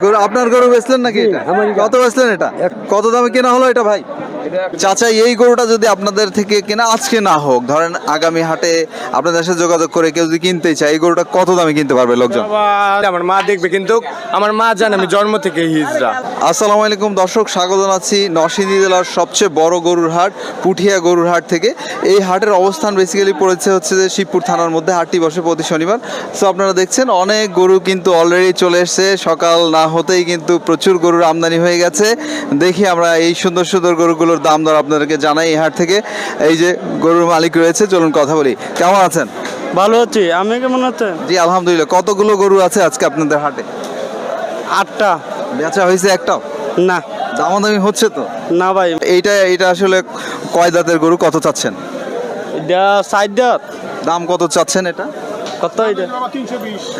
গরু আপনার গরু বেচলেন নাকি এটা? কত বেচলেন এটা? কত দামে কেনা হলো এটা ভাই? চাচা এই গরুটা যদি আপনাদের থেকে কেনা আজকে না হোক ধরেন আগামী হাটে আপনাদের সাথে যোগাযোগ করে কেউ যদি কিনতে চায় এই গরুটা কত দামে কিনতে পারবে লোকজন? আমার মা দেখবে কিন্তু আমার মা জানে আমি জন্ম থেকে হিজড়া। আসসালামু আলাইকুম দর্শক স্বাগত জানাচ্ছি নরসিংদী জেলার সবচেয়ে বড় গরুর হাট পুঠিয়া গরুর হাট থেকে। এই হাটের অবস্থান বেসিক্যালি পড়েছে হচ্ছে যে শিবপুর থানার মধ্যে হাটটি বসে প্রতি শনিবার। সো আপনারা দেখছেন অনেক গরু কিন্তু অলরেডি চলে এসছে। সকাল না হতেই কিন্তু প্রচুর গরুর আমদানি হয়ে গেছে। দেখি আমরা এই সুন্দর সুন্দর গরুগুলোর দাম দর আপনাদেরকে জানাই এই হাট থেকে। এই যে গরুর মালিক রয়েছে চলুন কথা বলি। কেমন আছেন? ভালো আছি। আমি কেমন আছেন? জি আলহামদুলিল্লাহ। কতগুলো গরু আছে আজকে আপনাদের হাটে? আটটা। বেচা হয়েছে একটাও? না। দামাদামি হচ্ছে তো? না ভাই। এইটা এটা আসলে কয় দাঁতের গরু? কত চাচ্ছেন? এটা সাইড দাঁত। দাম কত চাচ্ছেন এটা? কত এটা?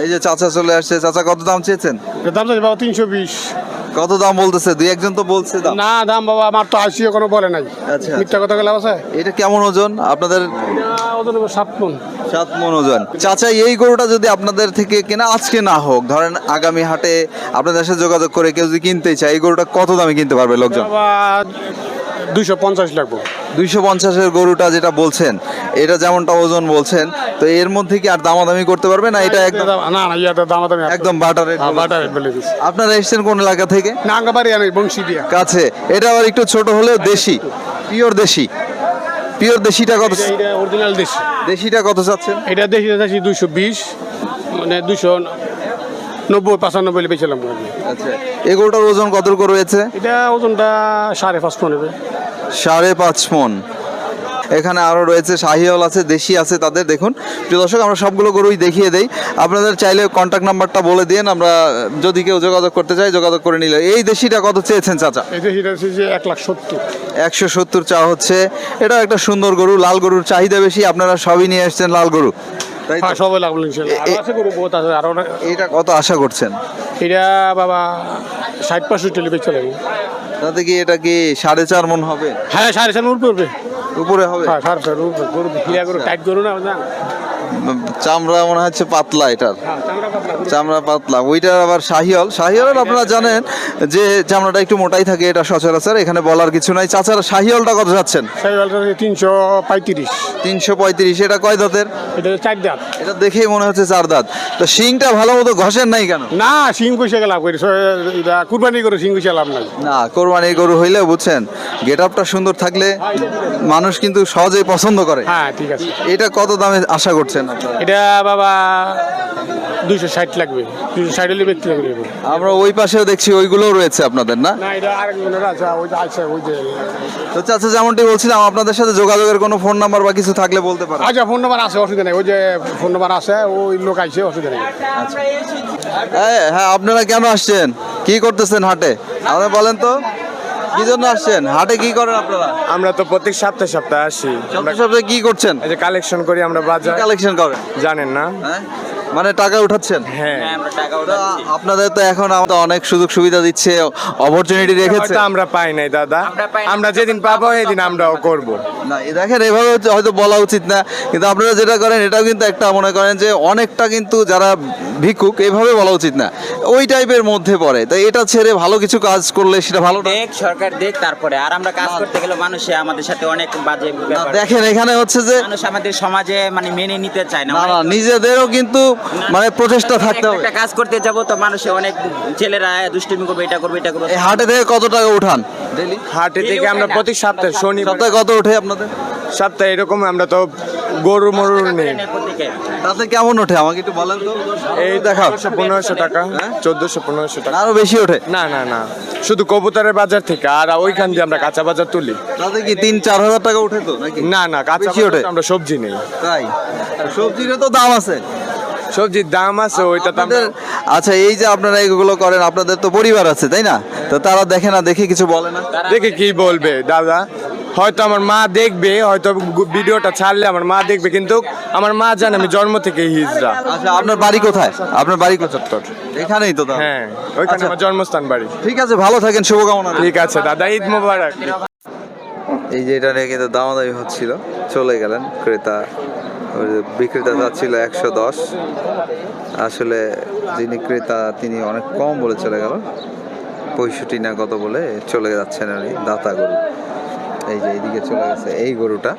এই যে চাচা চলে আসছে। চাচা কত দাম চেয়েছেন? দাম চাইছে বাবা তিনশো বিশ। কত দাম বলতেছে? দুই একজন তো বলছে দাম। না দাম বাবা আমার তো আইসি কোনো বলে নাই। আচ্ছা। মিথ্যা কথা গেলে আছে এটা কেমন ওজন? আপনাদের ওজন সাত মন। সাত মন ওজন। চাচা এই গরুটা যদি আপনাদের থেকে কেনা আজকে না হোক ধরেন আগামী হাটে আপনাদের সাথে যোগাযোগ করে কেউ যদি কিনতে চায় এই গরুটা কত দামে কিনতে পারবে লোকজন? বাবা দুইশো পঞ্চাশ লাগবো। দুইশো পঞ্চাশের গরুটা যেটা বলছেন এটা যেমনটা ওজন বলছেন তো এর মধ্যে কি আর দামাদামি করতে পারবে না? এটা একদম না না ইয়াটা দাম দাম একদম বাটার বলে দিচ্ছি আপনারা এসেছেন কোন এলাকা থেকে? না আঙ্গাবাড়ি আনি কাছে। এটা আবার একটু ছোট হলেও দেশি। পিওর দেশি। পিওর দেশিটা কত এটা অরিজিনাল দেশি। দেশিটা কত চাচ্ছেন? এটা দেশি দেশি দুইশো বিশ মানে দুইশো নব্বই পঁচানব্বই বেছিলাম আচ্ছা। এগুলোটার ওজন কতটুকু রয়েছে? এটা ওজনটা সাড়ে পাঁচ মন হবে। সাড়ে পাঁচ মন। এখানে আরও রয়েছে শাহিওল আছে দেশি আছে তাদের দেখুন। প্রিয় দর্শক আমরা সবগুলো গরুই দেখিয়ে দেই। আপনাদের চাইলে কন্ট্যাক্ট নাম্বারটা বলে দিন আমরা যদি কেউ যোগাযোগ করতে চাই যোগাযোগ করে নিলে। এই দেশিটা কত চেয়েছেন চাচা? এই দেশিটা যে এক লাখ সত্তর। একশো সত্তর চা হচ্ছে। এটা একটা সুন্দর গরু লাল গরুর চাহিদা বেশি আপনারা সবই নিয়ে এসছেন লাল গরু? হ্যাঁ এইটা কত আশা করছেন? এটা বাবা ষাট পাঁচশো টেলি বেচে লাগবে। তাতে কি এটা কি সাড়ে চার মন হবে? হ্যাঁ সাড়ে চার উপরে। উঠবে উপরে হবে? হ্যাঁ সাড়ে চার উপরে। টাইট গরু না চামড়া মনে হচ্ছে পাতলা এটার। চামড়া পাতলা। ওইটার আবার শাহিওল শাহিওল আপনারা জানেন যে চামড়াটা একটু মোটাই থাকে এটা সচরাচর এখানে বলার কিছু নাই। চাচারা শাহিওলটা কত যাচ্ছেন? বেলটা তিনশো পঁয়ত্রিশ। তিনশো পঁয়ত্রিশ। এটা কয় দাঁতের? এটা চার দাঁত। এটা দেখেই মনে হচ্ছে চার দাঁত। তো শিংটা ভালো মতো ঘষেন নাই কেন? না সিং কষে গেলাম। করি এটা কুরবানি করে সিং কষে লাভ নাই। না কোরবানি গরু হইলে বুঝছেন গেট আপটা সুন্দর থাকলে মানুষ কিন্তু সহজেই পছন্দ করে। হ্যাঁ ঠিক আছে। এটা কত দামে আশা করছেন? এটা বাবা দুইশো ষাট লাগবে। দুইশো ষাট হলে ব্যক্তি লাগবে। আমরা ওই পাশেও দেখছি ওইগুলোও রয়েছে আপনাদের না? তো চাচা যেমনটি বলছিলাম আপনাদের সাথে যোগাযোগের কোনো ফোন নাম্বার বা কিছু থাকলে বলতে পারেন। আচ্ছা ফোন নাম্বার আছে অসুবিধা নেই। ওই যে ফোন নাম্বার আছে ওই লোক আইছে অসুবিধা নেই। হ্যাঁ আপনারা কেন আসছেন? কি করতেছেন হাটে? আমাদের বলেন তো। কি জন্য আসছেন? হাটে কি করেন আপনারা? আমরা তো প্রত্যেক সপ্তাহে সপ্তাহে আসি। সপ্তাহে সপ্তাহে কি করছেন? এই যে কালেকশন করি আমরা বাজার। কালেকশন করেন? জানেন না? হ্যাঁ? মানে টাকা উঠাচ্ছেন? হ্যাঁ। তো আপনাদের তো এখন আমাদের অনেক সুযোগ সুবিধা দিচ্ছে অপরচুনিটি রেখেছে। হয়তো আমরা পাই নাই দাদা। আমরা যেদিন পাবো সেদিন আমরাও করব। না এ দেখেন এভাবে হচ্ছে- হয়তো বলা উচিত না কিন্তু আপনারা যেটা করেন এটাও কিন্তু একটা মনে করেন যে অনেকটা কিন্তু যারা ভিক্ষুক এইভাবে বলা উচিত না। ওই টাইপের মধ্যে পড়ে। তাই এটা ছেড়ে ভালো কিছু কাজ করলে সেটা ভালো দেখ সরকার দেখ তারপরে। আর আমরা কাজ করতে গেলে মানুষে আমাদের সাথে অনেক বাজে দেখেন এখানে হচ্ছে যে মানুষ আমাদের সমাজে মানে মেনে নিতে চায় না। না না নিজেদেরও কিন্তু মানে প্রচেষ্টা থাকতে হবে। একটা কাজ করতে যাব তো মানুষে অনেক ছেলেরা দুষ্টুমি করবে এটা করবে এটা করবে। এই হাটে থেকে কত টাকা উঠান? হাটে থেকে আমরা প্রতি সপ্তাহে শনিবার। সপ্তাহে কত উঠে আপনাদের? সপ্তাহে এরকম আমরা তো গরু মরুর নেই। তাতে কেমন ওঠে? আমাকে একটু বলেন তো। এই দেখাও পনেরোশো টাকা চোদ্দশো পনেরোশো টাকা। আরও বেশি ওঠে? না না না। শুধু কবুতরের বাজার থেকে আর ওইখান দিয়ে আমরা কাঁচা বাজার তুলি। তাতে কি তিন চার হাজার টাকা উঠে তো নাকি? না না কাঁচা ওঠে? আমরা সবজি নেই। তাই? সবজিরও তো দাম আছে। সবজির দাম আছে ওইটা তো আচ্ছা এই যে আপনারা এগুলো করেন আপনাদের তো পরিবার আছে তাই না? তো তারা দেখে না দেখে কিছু বলে না? দেখে কি বলবে দাদা? হয়তো আমার মা দেখবে হয়তো ভিডিওটা ছাড়লে আমার মা দেখবে কিন্তু আমার মা জানে আমি জন্ম থেকে হিজরা আচ্ছা আপনার বাড়ি কোথায়? আপনার বাড়ি কোথায়? এখানেই তো হ্যাঁ ওইখানে আচ্ছা। আমার জন্মস্থান বাড়ি। ঠিক আছে ভালো থাকেন শুভকামনা। ঠিক আছে দাদা ঈদ মোবারক। এই যে এটা নিয়ে কিন্তু দামাদামি হচ্ছিল চলে গেলেন ক্রেতা বিক্রেতা যাচ্ছিল একশো দশ। আসলে যিনি ক্রেতা তিনি অনেক কম বলে চলে গেল। পঁয়ষট্টি না কত বলে চলে যাচ্ছেন আর দাতা গরু। এই যে এইদিকে চলে গেছে এই গরুটা।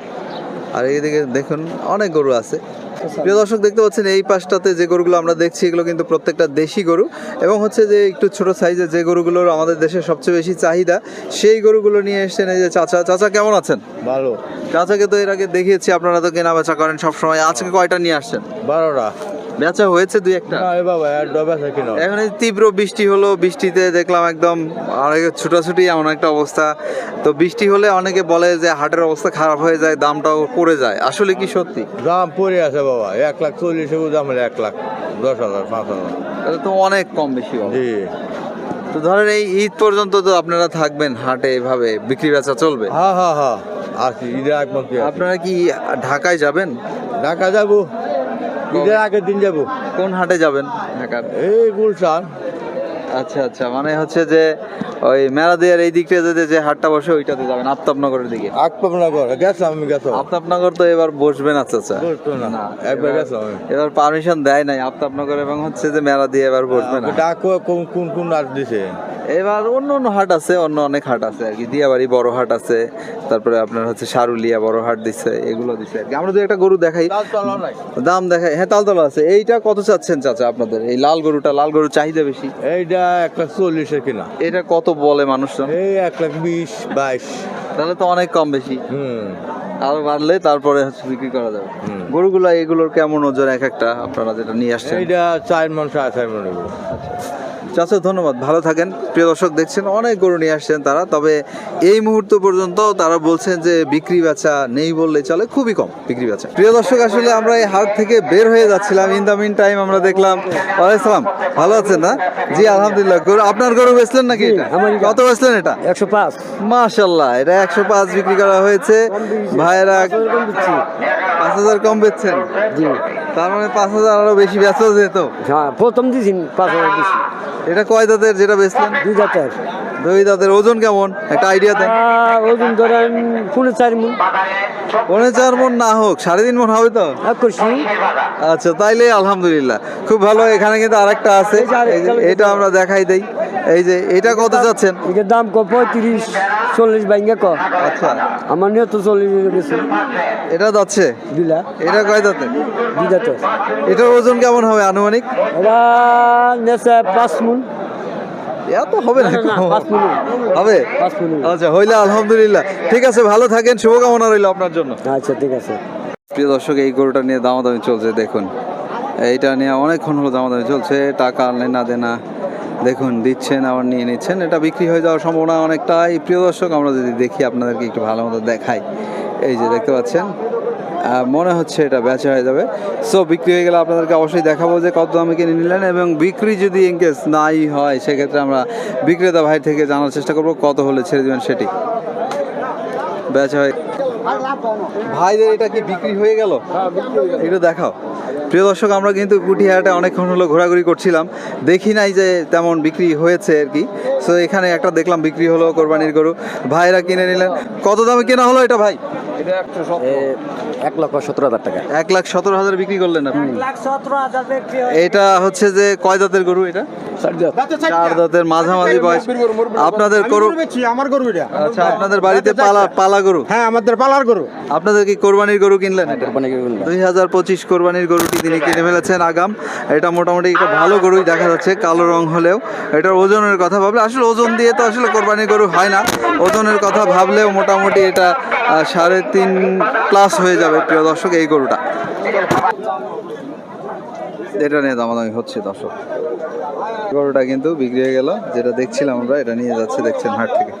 আর এইদিকে দেখুন অনেক গরু আছে। প্রিয় দর্শক দেখতে পাচ্ছেন এই পাশটাতে যে গরুগুলো আমরা দেখছি এগুলো কিন্তু প্রত্যেকটা দেশি গরু। এবং হচ্ছে যে একটু ছোট সাইজের যে গরুগুলোর আমাদের দেশে সবচেয়ে বেশি চাহিদা সেই গরুগুলো নিয়ে এসেছেন এই যে চাচা। চাচা কেমন আছেন? ভালো। চাচাকে তো এর আগে দেখিয়েছি আপনারা তো কেনা বেচা করেন সবসময়। আজকে কয়টা নিয়ে আসছেন? বারোটা। বেচা হয়েছে দুই একটা। বাবা আর ডবে থাকে কিনা এখন এই তীব্র বৃষ্টি হলো বৃষ্টিতে দেখলাম একদম অনেকে ছুটাছুটি এমন একটা অবস্থা। তো বৃষ্টি হলে অনেকে বলে যে হাটের অবস্থা খারাপ হয়ে যায় দামটাও পড়ে যায়। আসলে কি সত্যি? দাম পড়ে আছে বাবা এক লাখ চল্লিশে দাম হলো এক লাখ দশ হাজার পাঁচ হাজার। এটা তো অনেক কম বেশি জি। তো ধরেন এই ঈদ পর্যন্ত তো আপনারা থাকবেন হাটে এভাবে বিক্রি বেচা চলবে। হ্যাঁ হ্যাঁ হ্যাঁ আছি ঈদের আপনারা কি ঢাকায় যাবেন? ঢাকা যাব। ঈদের আগের দিন যাব। কোন হাটে যাবেন? ঢাকার। এই গুলশান। আচ্ছা আচ্ছা মানে হচ্ছে যে ওই মেলা মেলাদিয়ার এই দিকটা যেতে যে হাটটা বসে ওইটাতে যাবেন আফতাবনগরের দিকে। ঘর গেছিলাম আমি গেছো। আফতাবনগর তো এবার বসবেন আচ্ছা আচ্ছা। বসতো না একবার গেছো এবার পারমিশন দেয় নাই আফতাবনগর এবং হচ্ছে যে মেলা দিয়ে এবার বসবে না। ডাক কোন কোন কোন নাচ দিছে? এবার অন্য অন্য হাট আছে অন্য অনেক হাট আছে আর কি। দিয়াবাড়ি বড় হাট আছে তারপরে আপনার হচ্ছে সারুলিয়া বড় হাট দিচ্ছে এগুলো দিচ্ছে আর কি। আমরা যদি একটা গরু দেখাই। দাম দেখাই। হ্যাঁ তালতলা আছে। এইটা কত চাচ্ছেন চাচা আপনাদের? এই লাল গরুটা লাল গরুর চাহিদা বেশি? এইটা এক লাখ চল্লিশে কিনা। এটা কত বলে মানুষজন? এই এক লাখ বিশ বাইশ। তাহলে তো অনেক কম বেশি। হুম। আরও বাড়লে তারপরে হচ্ছে বিক্রি করা যাবে। গরুগুলা এগুলোর কেমন ওজন এক একটা আপনারা যেটা নিয়ে আসছেন? এটা চার মন সাড়ে চার মন হইবো। চাচা ধন্যবাদ। ভালো থাকেন। প্রিয় দর্শক দেখছেন অনেক গরু নিয়ে আসছেন তারা তবে এই মুহূর্ত পর্যন্ত তারা বলছেন যে বিক্রি বেচা নেই বললে চলে খুবই কম বিক্রি বেচা। প্রিয় দর্শক আসলে আমরা এই হাট থেকে বের হয়ে যাচ্ছিলাম। ইন দ্য মিন টাইম আমরা দেখলাম ওয়ালাইসালাম ভালো আছেন না? জি আলহামদুলিল্লাহ। গরু আপনার গরু বেচলেন নাকি কত বেচলেন এটা? একশো পাঁচ। মাশাল্লাহ এটা একশো পাঁচ বিক্রি করা হয়েছে। ভাইরা পাঁচ হাজার কম বেচছেন। জি। তার মানে পাঁচ হাজার আরও বেশি বেচা যেত হ্যাঁ প্রথম দিন পাঁচ হাজার বেশি। এটা কয় দাঁতের যেটা বেচলেন? দুই জাতের দাঁতের ওজন কেমন? একটা আইডিয়া দেন। ওজন ধরেন পনেরো চার মন পৌনে চার মন না হোক সাড়ে তিন মন হবে তো? আচ্ছা তাইলে আলহামদুলিল্লাহ। খুব ভালো এখানে কিন্তু আরেকটা আছে। এটা আমরা দেখাই দেই। এই যে এটা কত যাচ্ছেন এটার দাম ক পঁয়ত্রিশ চল্লিশ বাইঙ্গা ক। আচ্ছা। আমার নিয়ে তো চল্লিশ গেছে। এটা যাচ্ছে? দিলা এটা কয় দাঁতের দুই জাতের এটার ওজন কেমন হবে আনুমানিক? এরা নেছে পাঁচ মন এত হবে না না, না। হবে। আচ্ছা হইলে আলহামদুলিল্লাহ। ঠিক আছে ভালো থাকেন শুভকামনা রইল আপনার জন্য। আচ্ছা ঠিক আছে। প্রিয় দর্শক এই গরুটা নিয়ে দামাদামি চলছে দেখুন। এইটা নিয়ে অনেকক্ষণ হলো দামাদামি চলছে টাকা লেনা দেনা। দেখুন দিচ্ছেন আবার নিয়ে নিচ্ছেন। এটা বিক্রি হয়ে যাওয়ার সম্ভাবনা অনেকটাই। প্রিয় দর্শক আমরা যদি দেখি আপনাদেরকে একটু ভালো মতো দেখাই। এই যে দেখতে পাচ্ছেন? মনে হচ্ছে এটা বেচা হয়ে যাবে। সো বিক্রি হয়ে গেলে আপনাদেরকে অবশ্যই দেখাবো যে কত দামে কিনে নিলেন এবং বিক্রি যদি ইনকেস নাই হয় সেক্ষেত্রে আমরা বিক্রেতা ভাই থেকে জানার চেষ্টা করব কত হলে ছেড়ে দেবেন সেটি। বেচা হয়ে ভাইদের এটা কি বিক্রি হয়ে গেল। এটা দেখাও। প্রিয় দর্শক আমরা কিন্তু পুঠিহাটে অনেকক্ষণ হলো ঘোরাঘুরি করছিলাম। দেখি নাই যে তেমন বিক্রি হয়েছে আর কি। সো এখানে একটা দেখলাম বিক্রি হলো কোরবানির গরু। ভাইরা কিনে নিলেন। কত দামে কেনা হলো এটা ভাই? এক লক্ষ সতেরো হাজার টাকা। এক লাখ সতেরো হাজার বিক্রি করলেন আপনি। সতেরো হাজার এটা হচ্ছে যে কয় জাতের গরু এটা? চার দাঁতের মাঝামাঝি বয়স। আপনাদের গরু আমার গরু এটা। আচ্ছা আপনাদের বাড়িতে পালা পালা গরু? হ্যাঁ আমাদের পালার গরু। আপনাদের কি কোরবানির গরু কিনলেন? দুই হাজার পঁচিশ কোরবানির গরুটি তিনি কিনে ফেলেছেন আগাম। এটা মোটামুটি একটা ভালো গরুই দেখা যাচ্ছে কালো রং হলেও। এটার ওজনের কথা ভাবলে আসলে ওজন দিয়ে তো আসলে কোরবানির গরু হয় না। ওজনের কথা ভাবলেও মোটামুটি এটা সাড়ে তিন প্লাস হয়ে যাবে প্রিয় দর্শক এই গরুটা। এটা নিয়ে দামাদামি হচ্ছে দর্শক। গরুটা কিন্তু বিক্রি হয়ে গেল যেটা দেখছিলাম আমরা এটা নিয়ে যাচ্ছে দেখছেন হাট থেকে